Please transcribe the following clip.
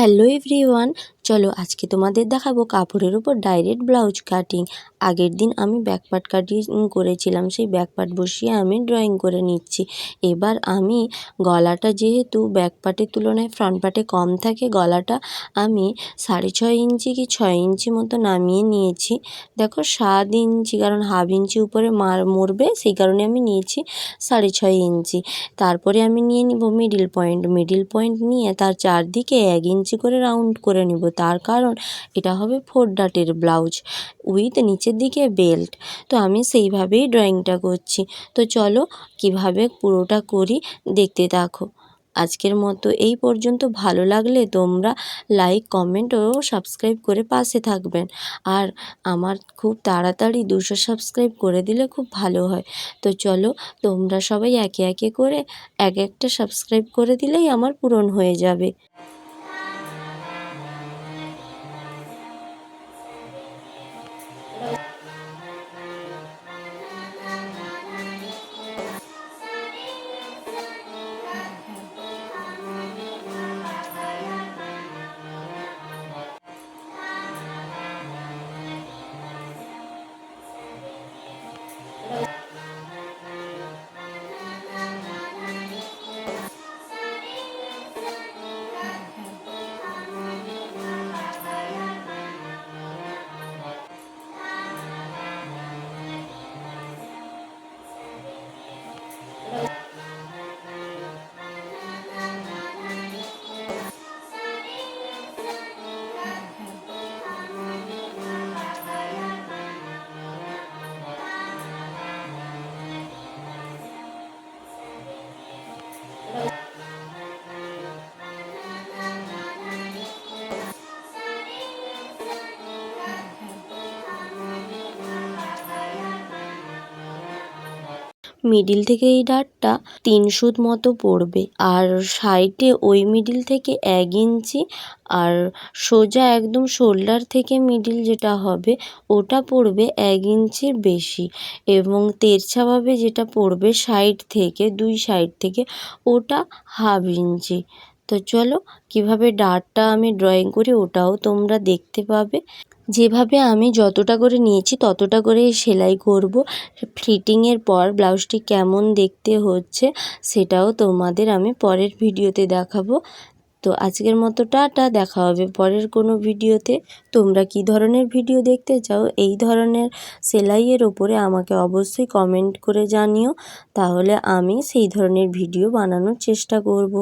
Hello everyone চলো আজকে তোমাদের দেখাবো কাপড়ের উপর ডাইরেক্ট ব্লাউজ কাটিং আগের দিন আমি ব্যাক পার্ট কাটিং করেছিলাম, সেই ব্যাক পার্ট বসিয়ে আমি ড্রয়িং করে নিচ্ছি। এবার আমি গলাটা যেহেতু ব্যাক পার্টের তুলনায় ফ্রন্ট পার্টে কম থাকে, গলাটা আমি সাড়ে ছয় ইঞ্চি কি ছয় ইঞ্চি মতো নামিয়ে নিয়েছি। দেখো সাত ইঞ্চি, কারণ হাফ ইঞ্চি উপরে মার, মরবে, সেই কারণে আমি নিয়েছি সাড়ে ছয় ইঞ্চি। তারপরে আমি নিয়ে নিব মিডিল পয়েন্ট মিডিল পয়েন্ট নিয়ে তার চারদিকে এক ইঞ্চি করে রাউন্ড করে নিব। তার কারণ এটা হবে ফোর ডাটের ব্লাউজ উইথ নিচের দিকে বেল্ট। তো আমি সেইভাবেই ড্রয়িংটা করছি। তো চলো কীভাবে পুরোটা করি দেখতে থাকো। আজকের মতো এই পর্যন্ত। ভালো লাগলে তোমরা লাইক কমেন্ট ও সাবস্ক্রাইব করে পাশে থাকবেন। আর আমার খুব তাড়াতাড়ি দুশো সাবস্ক্রাইব করে দিলে খুব ভালো হয়। তো চলো তোমরা সবাই একে একে করে এক একটা সাবস্ক্রাইব করে দিলেই আমার পূরণ হয়ে যাবে। Hello. মিডিল থেকে এই ডাটটা তিন সুত মতো পড়বে। আর সাইডে ওই মিডিল থেকে এক ইঞ্চি আর সোজা একদম শোল্ডার থেকে মিডিল যেটা হবে, ওটা পড়বে এক ইঞ্চির বেশি। এবং তেরছাভাবে যেটা পড়বে সাইড থেকে, দুই সাইড থেকে, ওটা হাফ ইঞ্চি। তো চলো, কীভাবে ডাটটা আমি ড্রয়িং করি ওটাও তোমরা দেখতে পাবে। যেভাবে আমি যতটা করে নিয়েছি ততটা করে সেলাই করব। ফিটিংয়ের পর ব্লাউজটি কেমন দেখতে হচ্ছে সেটাও তোমাদের আমি পরের ভিডিওতে দেখাবো। তো আজকের মতো টাটা, দেখা হবে পরের কোনো ভিডিওতে। তোমরা কি ধরনের ভিডিও দেখতে চাও, এই ধরনের সেলাইয়ের ওপরে আমাকে অবশ্যই কমেন্ট করে জানিও। তাহলে আমি সেই ধরনের ভিডিও বানানোর চেষ্টা করব।